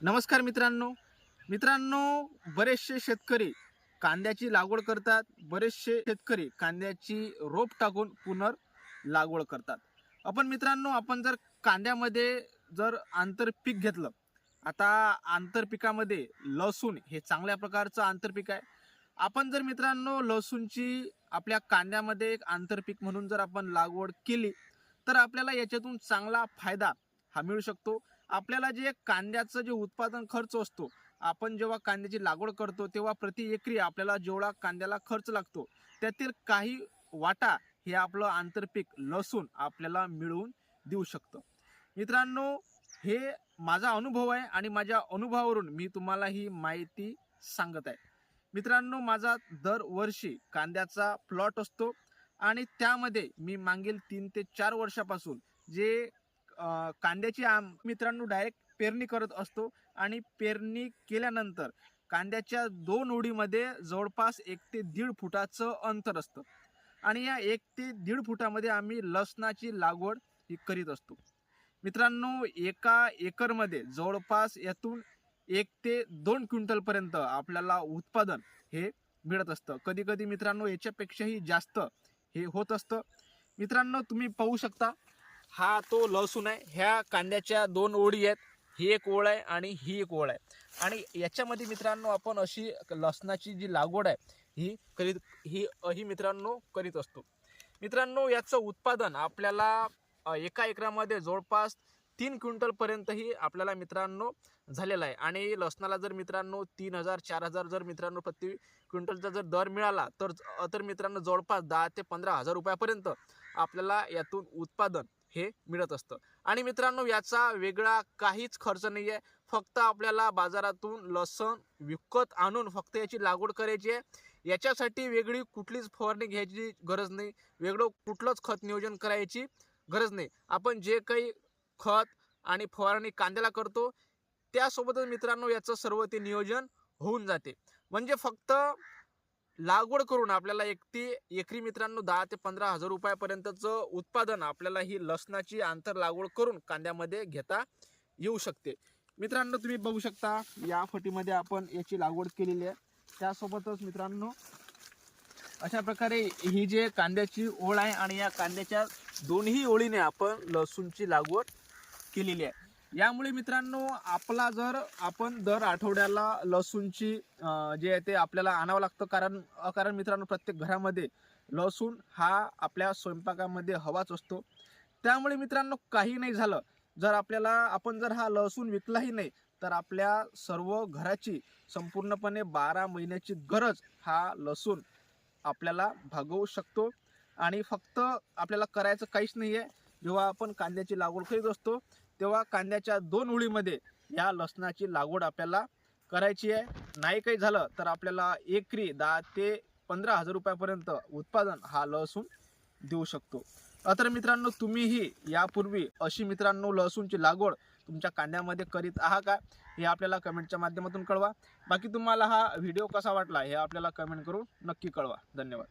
नमस्कार मित्रांनो. मित्रांनो बरेचसे शेतकरी कांद्याची लागवड करतात. बरेचसे शेतकरी कांद्याची रोप टाकून पुनर् लागवड करतात. आपण मित्रांनो आपण जर कांद्यामध्ये जर आंतरपीक घेतलं आता आंतरपिकामध्ये लसूण हे चांगल्या प्रकारचं आंतरपीक आहे. आपण जर मित्रांनो लसूणची आपल्या कांद्यामध्ये एक आंतरपीक म्हणून जर आपण लागवड केली तर आपल्याला याच्यातून चांगला फायदा हा मिळू शकतो. आपल्याला जे कांद्याचं जे उत्पादन खर्च असतो आपण जेव्हा कांद्याची लागवड करतो तेव्हा प्रति एकरी आपल्याला जेवढा कांद्याला खर्च लागतो त्यातील काही वाटा हे आपलं आंतरपीक लसूण आपल्याला मिळवून देऊ शकतं. मित्रांनो हे माझा अनुभव आहे आणि माझ्या अनुभवावरून मी तुम्हाला ही माहिती सांगत आहे. मित्रांनो माझा दरवर्षी कांद्याचा प्लॉट असतो आणि त्यामध्ये मी मागील तीन ते चार वर्षापासून जे कांद्याची आम मित्रांनो डायरेक्ट पेरणी करत असतो आणि पेरणी केल्यानंतर कांद्याच्या दोन ओढीमध्ये जवळपास एक ते दीड फुटाचं अंतर असतं. आणि या एक ते दीड फुटामध्ये आम्ही लसणाची लागवड ही करीत असतो. मित्रांनो एका एकरमध्ये जवळपास यातून एक ते दोन क्विंटलपर्यंत आपल्याला उत्पादन हे मिळत असतं. कधी कधी मित्रांनो याच्यापेक्षाही जास्त हे होत असतं. मित्रांनो तुम्ही पाहू शकता हा तो लसूण आहे. ह्या कांद्याच्या दोन ओळी आहेत. ही एक ओळ आहे आणि ही एक ओळ आहे. आणि याच्यामध्ये मित्रांनो आपण अशी लसणाची जी लागवड आहे ही करीत ही ही मित्रांनो करीत असतो. मित्रांनो याचं उत्पादन आपल्याला एका एकरामध्ये जवळपास तीन क्विंटलपर्यंतही आपल्याला मित्रांनो झालेला आहे. आणि लसणाला जर मित्रांनो तीन हजार चार हजार जर मित्रांनो प्रति क्विंटलचा जर दर मिळाला तर तर मित्रांनो जवळपास दहा ते पंधरा हजार रुपयापर्यंत आपल्याला यातून उत्पादन हे मिळत असतं. आणि मित्रांनो याचा वेगळा काहीच खर्च नाही आहे फक्त आपल्याला बाजारातून लसण विकत आणून फक्त याची लागवड करायची आहे. याच्यासाठी वेगळी कुठलीच फवारणी घ्यायची गरज नाही. वेगळं कुठलंच खत नियोजन करायची गरज नाही. आपण जे काही खत आणि फवारणी कांद्याला करतो त्यासोबतच मित्रांनो याचं सर्व ते नियोजन होऊन जाते. म्हणजे फक्त लागवड करून आपल्याला एक ते एकरी मित्रांनो दहा ते पंधरा हजार रुपयापर्यंतचं उत्पादन आपल्याला ही लसणाची आंतर लागवड करून कांद्यामध्ये घेता येऊ शकते. मित्रांनो तुम्ही बघू शकता या फटीमध्ये आपण याची लागवड केलेली आहे. त्यासोबतच मित्रांनो अशा प्रकारे ही जे कांद्याची ओळ आहे आणि या कांद्याच्या दोन्ही ओळीने आपण लसूणची लागवड केलेली आहे. यामुळे मित्रांनो आपला जर आपण दर आठवड्याला लसूणची जे आहे ते आपल्याला आणावं लागतं. कारण कारण मित्रांनो प्रत्येक घरामध्ये लसूण हा आपल्या स्वयंपाकामध्ये हवाच असतो. त्यामुळे मित्रांनो काही नाही झालं. जर आपल्याला आपण जर हा लसूण विकलाही नाही तर आपल्या सर्व घराची संपूर्णपणे बारा महिन्याची गरज हा लसूण आपल्याला भागवू शकतो. आणि फक्त आपल्याला करायचं काहीच नाही आहे जेव्हा आपण कांद्याची लागवड करीत असतो तेव्हा कांद्याच्या दोन उळीमध्ये या लसणाची लागवड आपल्याला करायची आहे. नाही काही झालं तर आपल्याला एकरी दहा ते पंधरा हजार रुपयापर्यंत उत्पादन हा लसूण देऊ शकतो. अत्र तर मित्रांनो तुम्हीही यापूर्वी अशी मित्रांनो लसूणची लागवड तुमच्या कांद्यामध्ये करीत आहात का? हे आपल्याला कमेंटच्या माध्यमातून कळवा. बाकी तुम्हाला हा व्हिडिओ कसा वाटला हे आपल्याला कमेंट करून नक्की कळवा. धन्यवाद.